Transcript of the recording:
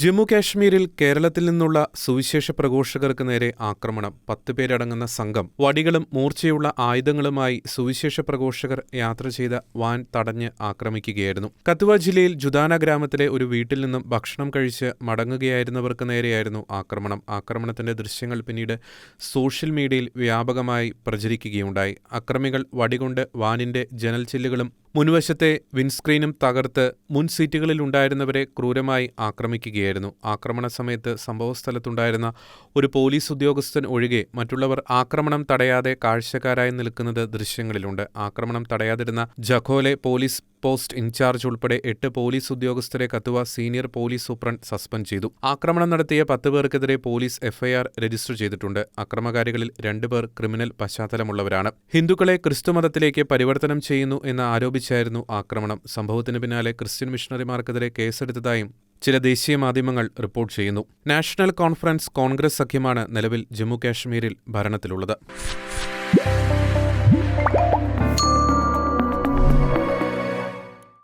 ജമ്മു കാശ്മീരിൽ കേരളത്തിൽ നിന്നുള്ള സുവിശേഷ പ്രഘോഷകർക്ക് നേരെ ആക്രമണം. പത്ത് പേരടങ്ങുന്ന സംഘം. വടികളും മൂർച്ചയുള്ള ആയുധങ്ങളുമായി സുവിശേഷ പ്രഘോഷകർ യാത്ര ചെയ്ത വാൻ തടഞ്ഞ് ആക്രമിക്കുകയായിരുന്നു. കത്തുവ ജില്ലയിൽ ജുദാന ഗ്രാമത്തിലെ ഒരു വീട്ടിൽ നിന്നും ഭക്ഷണം കഴിച്ച് മടങ്ങുകയായിരുന്നവർക്ക് നേരെയായിരുന്നു ആക്രമണം. ആക്രമണത്തിന്റെ ദൃശ്യങ്ങൾ പിന്നീട് സോഷ്യൽ മീഡിയയിൽ വ്യാപകമായി പ്രചരിക്കുകയുണ്ടായി. അക്രമികൾ വടികൊണ്ട് വാനിന്റെ ജനൽ ചില്ലുകളും മുൻവശത്തെ വിൻസ്ക്രീനും തകർത്ത് മുൻ സീറ്റുകളിൽ ഉണ്ടായിരുന്നവരെ ക്രൂരമായി ആക്രമിക്കുകയായിരുന്നു. ആക്രമണ സമയത്ത് സംഭവസ്ഥലത്തുണ്ടായിരുന്ന ഒരു പോലീസ് ഉദ്യോഗസ്ഥൻ ഒഴികെ മറ്റുള്ളവർ ആക്രമണം തടയാതെ കാഴ്ചക്കാരായി നിൽക്കുന്നത് ദൃശ്യങ്ങളിലുണ്ട്. ആക്രമണം തടയാതിരുന്ന ജഖോലെ പോലീസ് പോസ്റ്റ് ഇൻചാർജ് ഉൾപ്പെടെ എട്ട് പോലീസ് ഉദ്യോഗസ്ഥരെ Kathua senior police superintendent suspend ചെയ്തു. ആക്രമണം നടത്തിയ പത്ത് പേർക്കെതിരെ പോലീസ് എഫ്ഐആർ രജിസ്റ്റർ ചെയ്തിട്ടുണ്ട്. അക്രമകാരികളിൽ രണ്ടുപേർ ക്രിമിനൽ പശ്ചാത്തലമുള്ളവരാണ്. ഹിന്ദുക്കളെ ക്രിസ്തുമതത്തിലേക്ക് പരിവർത്തനം ചെയ്യുന്നു എന്ന് ആരോപിച്ചായിരുന്നു ആക്രമണം. സംഭവത്തിന് പിന്നാലെ ക്രിസ്ത്യൻ മിഷണറിമാർക്കെതിരെ കേസെടുത്തതായും ചില ദേശീയ മാധ്യമങ്ങൾ റിപ്പോർട്ട് ചെയ്യുന്നു. നാഷണൽ കോൺഫറൻസ് കോൺഗ്രസ് സഖ്യമാണ് നിലവിൽ ജമ്മു കാശ്മീരിൽ ഭരണത്തിലുള്ളത്.